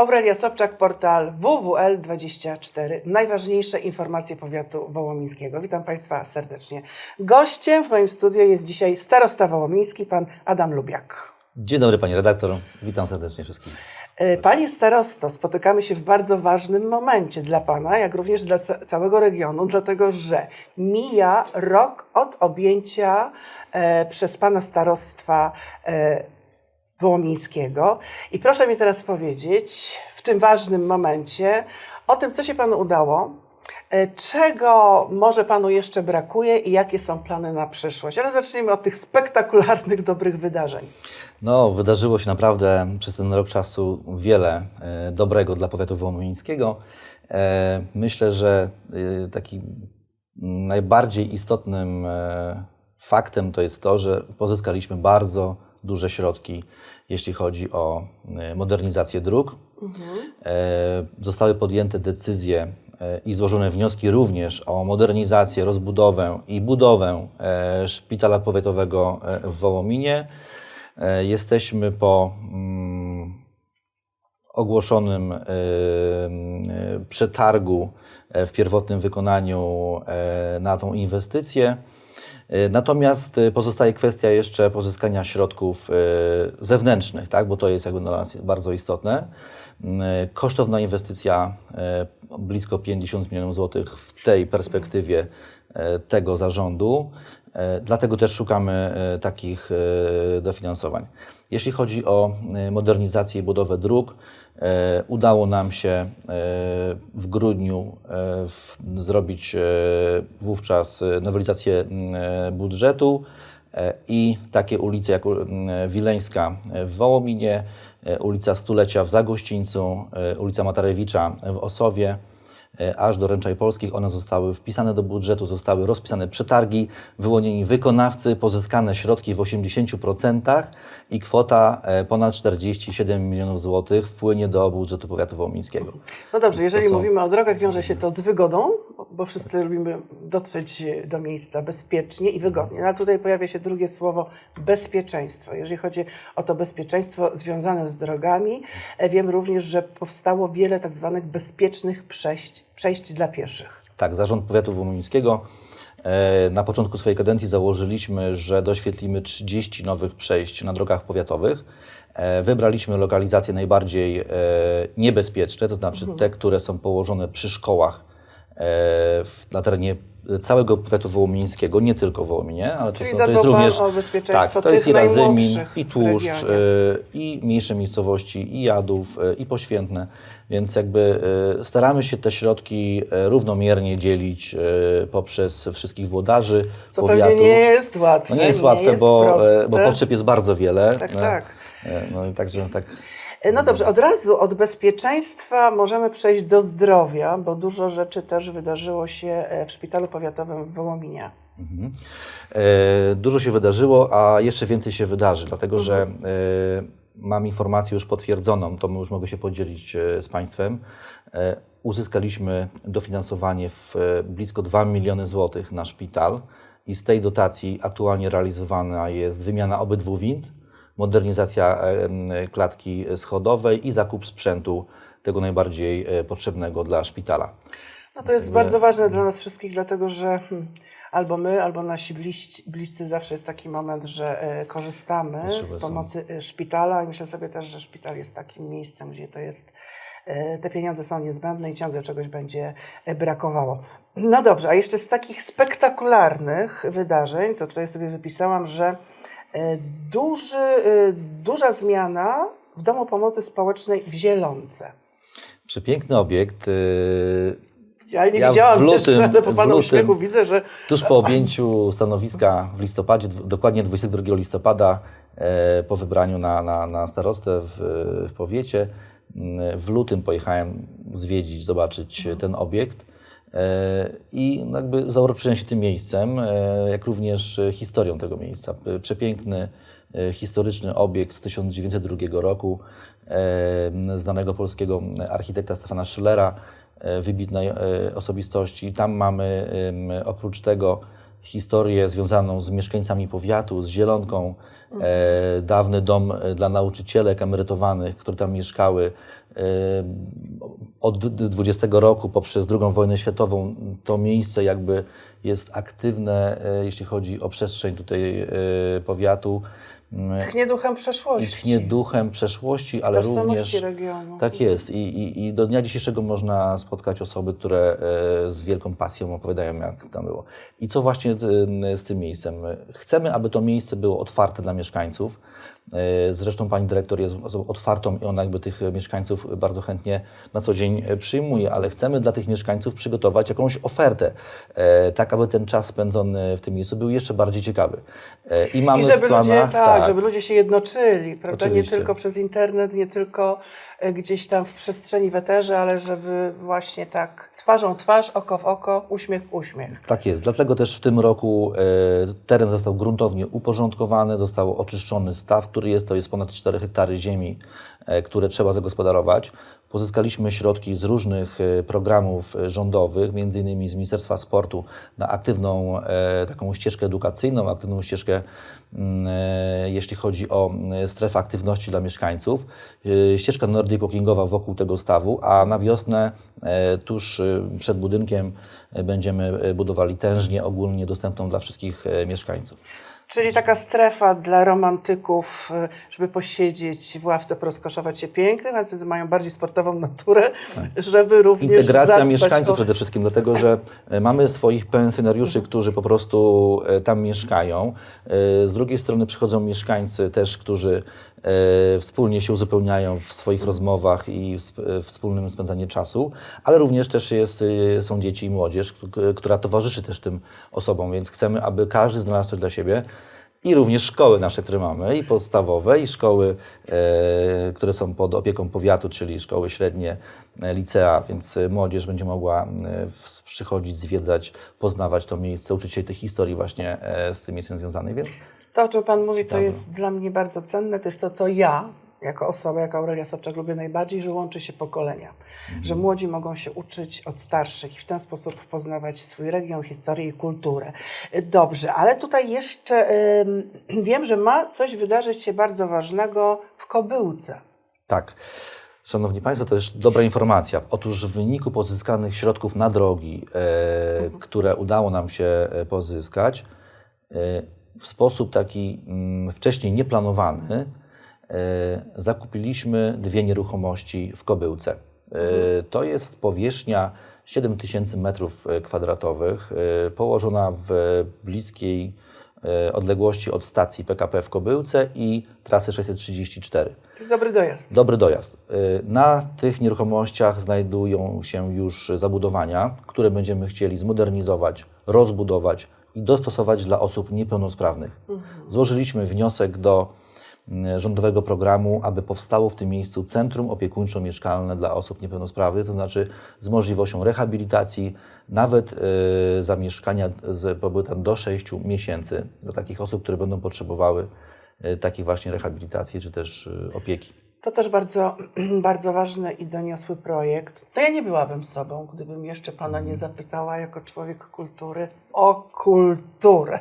Aurelia Sobczak, portal WWL24. Najważniejsze informacje powiatu wołomińskiego. Witam Państwa serdecznie. Gościem w moim studiu jest dzisiaj starosta wołomiński, pan Adam Lubiak. Dzień dobry Pani redaktor, witam serdecznie wszystkich. E, Panie starosto, spotykamy się w bardzo ważnym momencie dla Pana, jak również dla ca- całego regionu, dlatego że mija rok od objęcia e, przez Pana starostwa e, Wołomińskiego. I proszę mi teraz powiedzieć, w tym ważnym momencie, o tym, co się Panu udało, e, czego może Panu jeszcze brakuje i jakie są plany na przyszłość. Ale zacznijmy od tych spektakularnych, dobrych wydarzeń. No, wydarzyło się naprawdę przez ten rok czasu wiele e, dobrego dla powiatu wołomińskiego. E, myślę, że takim najbardziej istotnym faktem to jest to, że pozyskaliśmy bardzo duże środki, jeśli chodzi o e, modernizację dróg. E, Zostały podjęte decyzje e, i złożone wnioski również o modernizację, rozbudowę i budowę szpitala powiatowego w Wołominie. Jesteśmy po mm, ogłoszonym przetargu w pierwotnym wykonaniu na tą inwestycję. E, Natomiast e, pozostaje kwestia jeszcze pozyskania środków e, zewnętrznych, tak? bo to jest jakby dla nas bardzo istotne. Mm, Kosztowna inwestycja blisko 50 milionów złotych w tej perspektywie tego zarządu. E, Dlatego też szukamy e, takich e, dofinansowań. Jeśli chodzi o modernizację i budowę dróg, udało nam się w grudniu zrobić wówczas nowelizację budżetu i takie ulice jak Wileńska w Wołominie, ulica Stulecia w Zagościńcu, ulica Matarewicza w Osowie, aż do Ręczaj Polskich. One zostały wpisane do budżetu, zostały rozpisane przetargi, wyłonieni wykonawcy, pozyskane środki w 80% i kwota e, ponad 47 milionów złotych wpłynie do budżetu powiatu wołomińskiego. No dobrze, jeżeli są- mówimy o drogach, wiąże się to z wygodą, bo wszyscy lubimy dotrzeć do miejsca bezpiecznie i wygodnie. No, a tutaj pojawia się drugie słowo bezpieczeństwo. Jeżeli chodzi o to bezpieczeństwo związane z drogami, e, wiem również, że powstało wiele tak zwanych bezpiecznych przejść, przejść dla pieszych. Tak, Zarząd Powiatu Wołomińskiego e, na początku swojej kadencji założyliśmy, że doświetlimy 30 nowych przejść na drogach powiatowych. E, Wybraliśmy lokalizacje najbardziej e, niebezpieczne, to znaczy te, które są położone przy szkołach na terenie całego powiatu wołomińskiego, nie tylko w Wołominie, ale Czyli to, jest również o bezpieczeństwo tak, to jest i Radzymin, i Tłuszcz, e, i mniejsze miejscowości, i Jadów, e, i Poświętne, więc jakby e, staramy się te środki równomiernie dzielić poprzez wszystkich włodarzy Co powiatu. pewnie nie jest łatwe. No nie jest łatwe, jest bo, proste. bo potrzeb jest bardzo wiele. Tak, tak. E, No i także tak. No dobrze, od razu od bezpieczeństwa możemy przejść do zdrowia, bo dużo rzeczy też wydarzyło się e, w szpitalu powiatowym w Wołominie. E, Dużo się wydarzyło, a jeszcze więcej się wydarzy, dlatego że e, mam informację już potwierdzoną, to już mogę się podzielić e, z Państwem. E, Uzyskaliśmy dofinansowanie w e, blisko 2 miliony złotych na szpital i z tej dotacji aktualnie realizowana jest wymiana obydwu wind, modernizacja e, klatki schodowej i zakup sprzętu tego najbardziej e, potrzebnego dla szpitala. No to jest bardzo ważne dla nas wszystkich, dlatego że hmm, albo my, albo nasi bliscy zawsze jest taki moment, że e, korzystamy z pomocy szpitala i myślę sobie też, że szpital jest takim miejscem, gdzie to jest, te pieniądze są niezbędne i ciągle czegoś będzie brakowało. No dobrze, a jeszcze z takich spektakularnych wydarzeń, to tutaj sobie wypisałam, że duży, e, duża zmiana w Domu Pomocy Społecznej w Zielonce. Przepiękny obiekt. e, Ja nie Ja widziałam w lutym- jeszcze, ale po panu lutym- uśmiechu widzę, że Tuż po objęciu stanowiska w listopadzie, dokładnie 22 listopada, e, po wybraniu na, na, na starostę w, w powiecie, w lutym pojechałem zwiedzić, zobaczyć ten obiekt e, i jakby zauroczyłem się tym miejscem, e, jak również e, historią tego miejsca. P- Przepiękny, e, historyczny obiekt z 1902 roku, e, znanego polskiego architekta Stefana Schillera, e, wybitnej e, osobistości. Tam mamy oprócz tego historię związaną z mieszkańcami powiatu, z Zielonką, e, dawny dom e, dla nauczycielek emerytowanych, które tam mieszkały. E, od 20 roku poprzez II wojnę światową to miejsce jakby jest aktywne, e, jeśli chodzi o przestrzeń tutaj e, powiatu. Mm, Tchnie duchem I przeszłości. tchnie duchem przeszłości, ale również regionu. tak jest. I, i, I do dnia dzisiejszego można spotkać osoby, które e, z wielką pasją opowiadają, jak tam było. I co właśnie z, z tym miejscem? Chcemy, aby to miejsce było otwarte dla mieszkańców. E, Zresztą pani dyrektor jest osobą otwartą i ona jakby tych mieszkańców bardzo chętnie na co dzień e, przyjmuje, ale chcemy dla tych mieszkańców przygotować jakąś ofertę, e, tak aby ten czas spędzony w tym miejscu był jeszcze bardziej ciekawy. E, I mamy I żeby w planach, ludzie, tak, żeby ludzie się jednoczyli, prawda? Nie Oczywiście. tylko przez internet, nie tylko e, gdzieś tam w przestrzeni w eterze, ale żeby właśnie tak twarzą twarz, oko w oko, uśmiech w uśmiech. Tak jest, dlatego też w tym roku e, teren został gruntownie uporządkowany, został oczyszczony staw, który jest, to jest ponad 4 hektary ziemi, e, które trzeba zagospodarować. Pozyskaliśmy środki z różnych e, programów e, rządowych, między innymi z Ministerstwa Sportu na aktywną e, taką ścieżkę edukacyjną, aktywną ścieżkę, mm, jeśli chodzi o strefę aktywności dla mieszkańców. Ścieżka nordico-kingowa wokół tego stawu, a na wiosnę tuż przed budynkiem będziemy budowali tężnię ogólnie dostępną dla wszystkich mieszkańców. Czyli taka strefa dla romantyków, e, żeby posiedzieć w ławce, porozkoszować się pięknym, a tacy mają bardziej sportową naturę, żeby również Integracja mieszkańców o... przede wszystkim, dlatego że e, mamy swoich pensjonariuszy, którzy po prostu e, tam mieszkają. E, Z drugiej strony przychodzą mieszkańcy też, którzy wspólnie się uzupełniają w swoich rozmowach i w w wspólnym spędzaniu czasu, ale również też jest, e, są dzieci i młodzież, która towarzyszy też tym osobom, więc chcemy, aby każdy znalazł coś dla siebie. I również szkoły nasze, które mamy, i podstawowe, i szkoły, e, które są pod opieką powiatu, czyli szkoły średnie, e, licea, więc e, młodzież będzie mogła e, w- przychodzić, zwiedzać, poznawać to miejsce, uczyć się tej historii właśnie e, z tym miejscem związanej, więc To, o czym Pan mówi, to Ciekawe. jest dla mnie bardzo cenne. To jest to, co ja, jako osoba, jako Aurelia Sobczak, lubię najbardziej, że łączy się pokolenia. Że młodzi mogą się uczyć od starszych i w ten sposób poznawać swój region, historię i kulturę. Dobrze, ale tutaj jeszcze wiem, że ma coś wydarzyć się bardzo ważnego w Kobyłce. Tak. Szanowni Państwo, to jest dobra informacja. Otóż w wyniku pozyskanych środków na drogi, e, które udało nam się e, pozyskać, e, w sposób taki mm, wcześniej nieplanowany, zakupiliśmy dwie nieruchomości w Kobyłce. E, to jest powierzchnia 7000 metrów e, kwadratowych, e, położona w bliskiej e, odległości od stacji PKP w Kobyłce i trasy 634. Czyli dobry dojazd. Dobry dojazd. Na tych nieruchomościach znajdują się już zabudowania, które będziemy chcieli zmodernizować, rozbudować i dostosować dla osób niepełnosprawnych. Złożyliśmy wniosek do rządowego programu, aby powstało w tym miejscu centrum opiekuńczo-mieszkalne dla osób niepełnosprawnych, to znaczy z możliwością rehabilitacji, nawet y, zamieszkania z pobytem do 6 miesięcy dla takich osób, które będą potrzebowały y, takiej właśnie rehabilitacji czy też y, opieki. To też bardzo, bardzo ważny i doniosły projekt. To ja nie byłabym sobą, gdybym jeszcze Pana nie zapytała jako człowiek kultury o kulturę,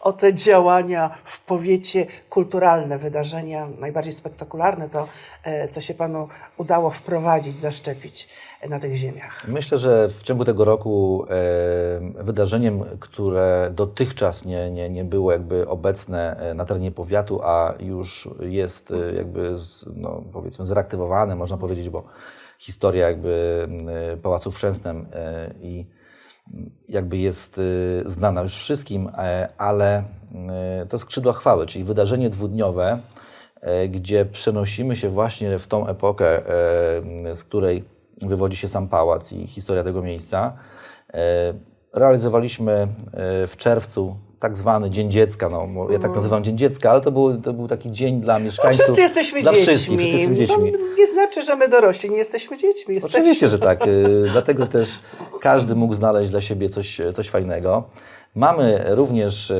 o te działania w powiecie kulturalne, wydarzenia najbardziej spektakularne, to e, co się Panu udało wprowadzić, zaszczepić e, na tych ziemiach. Myślę, że w ciągu tego roku e, wydarzeniem, które dotychczas nie, nie, nie było jakby obecne na terenie powiatu, a już jest jakby z, no, powiedzmy zreaktywowane, można powiedzieć, bo historia jakby Pałacu w Chrzęsnem e, i jakby jest y, znana już wszystkim, e, ale y, to skrzydła chwały, czyli wydarzenie dwudniowe, e, gdzie przenosimy się właśnie w tą epokę, e, z której wywodzi się sam pałac i historia tego miejsca. Realizowaliśmy w czerwcu tak zwany Dzień Dziecka, no, ja tak nazywam Dzień Dziecka, ale to był, to był taki dzień dla No, mieszkańców. wszyscy jesteśmy dla dziećmi. Wszystkich, wszyscy jesteśmy dziećmi. To nie znaczy, że my dorośli nie jesteśmy dziećmi. Jesteśmy. Oczywiście, że tak. Y, Dlatego też każdy mógł znaleźć dla siebie coś, coś fajnego. Mamy również y,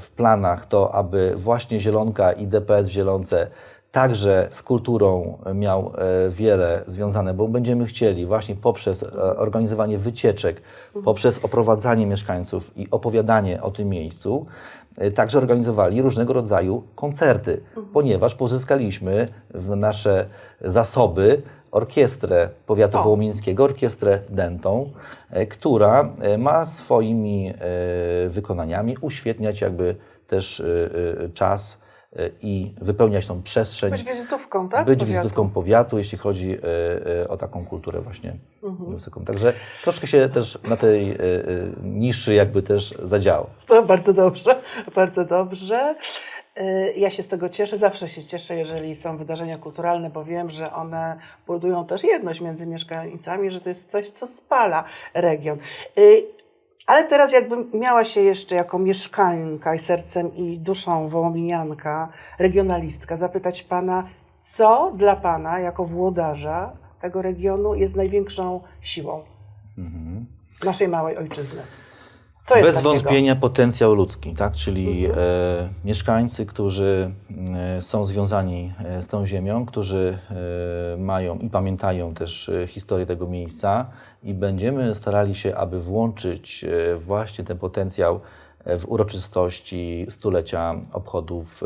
w planach to, aby właśnie Zielonka i DPS w Zielonce także z kulturą miał e, wiele związane, bo będziemy chcieli właśnie poprzez e, organizowanie wycieczek, poprzez oprowadzanie mieszkańców i opowiadanie o tym miejscu, e, także organizowali różnego rodzaju koncerty, ponieważ pozyskaliśmy w nasze zasoby orkiestrę powiatu O. wołomińskiego, orkiestrę dentą, która ma swoimi wykonaniami uświetniać jakby też czas i wypełniać tą przestrzeń, Być wizytówką, tak? być Powiatu. wizytówką powiatu, jeśli chodzi e, e, o taką kulturę właśnie wysoką. Także troszkę się też na tej e, e, niszy jakby też zadziało. To bardzo dobrze, bardzo dobrze. Ja się z tego cieszę, zawsze się cieszę, jeżeli są wydarzenia kulturalne, bo wiem, że one budują też jedność między mieszkańcami, że to jest coś, co spala region. Ale teraz jakbym miała się jeszcze jako mieszkanka i sercem i duszą wołominianka, regionalistka, zapytać Pana, co dla Pana jako włodarza tego regionu jest największą siłą naszej małej ojczyzny? Co jest Bez takiego? wątpienia potencjał ludzki, tak? czyli e, mieszkańcy, którzy e, są związani e, z tą ziemią, którzy e, mają i pamiętają też e, historię tego miejsca i będziemy starali się, aby włączyć e, właśnie ten potencjał e, w uroczystości stulecia obchodów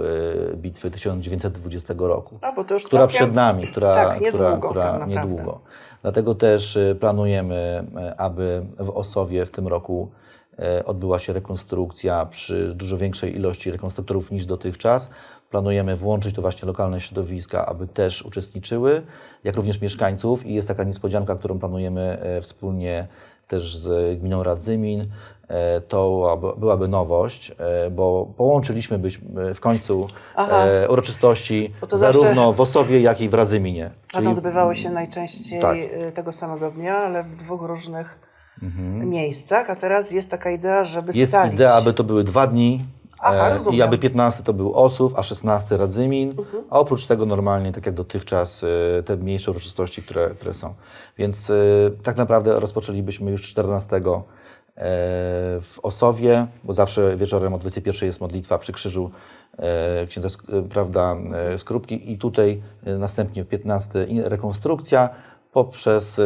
e, bitwy 1920 roku A, która całkiem- przed nami, która, tak, niedługo, która, tak która naprawdę. niedługo. Dlatego też planujemy, aby w Osowie w tym roku odbyła się rekonstrukcja przy dużo większej ilości rekonstruktorów niż dotychczas. Planujemy włączyć to właśnie lokalne środowiska, aby też uczestniczyły, jak również mieszkańców i jest taka niespodzianka, którą planujemy e, wspólnie też z gminą Radzymin. E, To byłaby- nowość, e, bo połączyliśmy byśmy w końcu Aha. e, uroczystości to zawsze- zarówno w Osowie, jak i w Radzyminie. One Czyli- odbywały się najczęściej tak. tego samego dnia, ale w dwóch różnych miejscach, a teraz jest taka idea, żeby Jest scalić. idea, aby to były dwa dni Aha, e, rozumiem. i aby 15 to był Osów, a 16 Radzymin, a oprócz tego normalnie, tak jak dotychczas, e, te mniejsze uroczystości, które, które są. Więc e, tak naprawdę rozpoczęlibyśmy już 14 e, w Osowie, bo zawsze wieczorem o 21 jest modlitwa przy krzyżu księdza prawda, Skrupki i tutaj następnie 15 i rekonstrukcja poprzez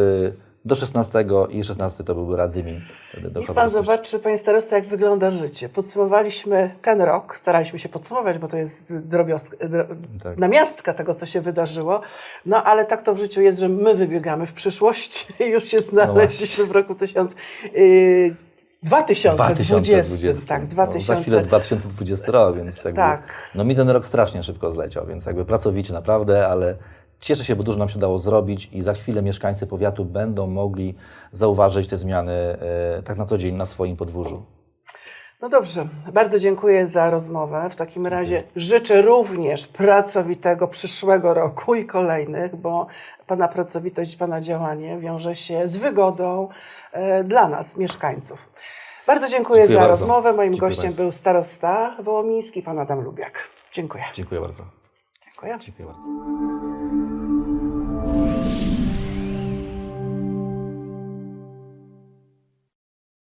do 16 i 16 to byłby Radzymin. Niech pan kawalerstwa. zobaczy, panie starosto, jak wygląda życie. Podsumowaliśmy ten rok, staraliśmy się podsumować, bo to jest drobiostka, dro, Tak. namiastka tego, co się wydarzyło. No ale tak to w życiu jest, że my wybiegamy w przyszłość i już się znaleźliśmy w roku 1000, y, 2020. 2020. Tak, No, za 2000. chwilę 2020 rok, więc jakby, Tak. no mi ten rok strasznie szybko zleciał, więc jakby pracowicie naprawdę, ale cieszę się, bo dużo nam się dało zrobić i za chwilę mieszkańcy powiatu będą mogli zauważyć te zmiany e, tak na co dzień na swoim podwórzu. No dobrze, bardzo dziękuję za rozmowę. W takim razie życzę również pracowitego przyszłego roku i kolejnych, bo Pana pracowitość, Pana działanie wiąże się z wygodą e, dla nas, mieszkańców. Bardzo dziękuję, Dziękuję za bardzo. rozmowę. Moim Dziękuję gościem państwu. był starosta wołomiński, Pan Adam Lubiak. Dziękuję. Dziękuję bardzo. Dziękuję. Dziękuję bardzo.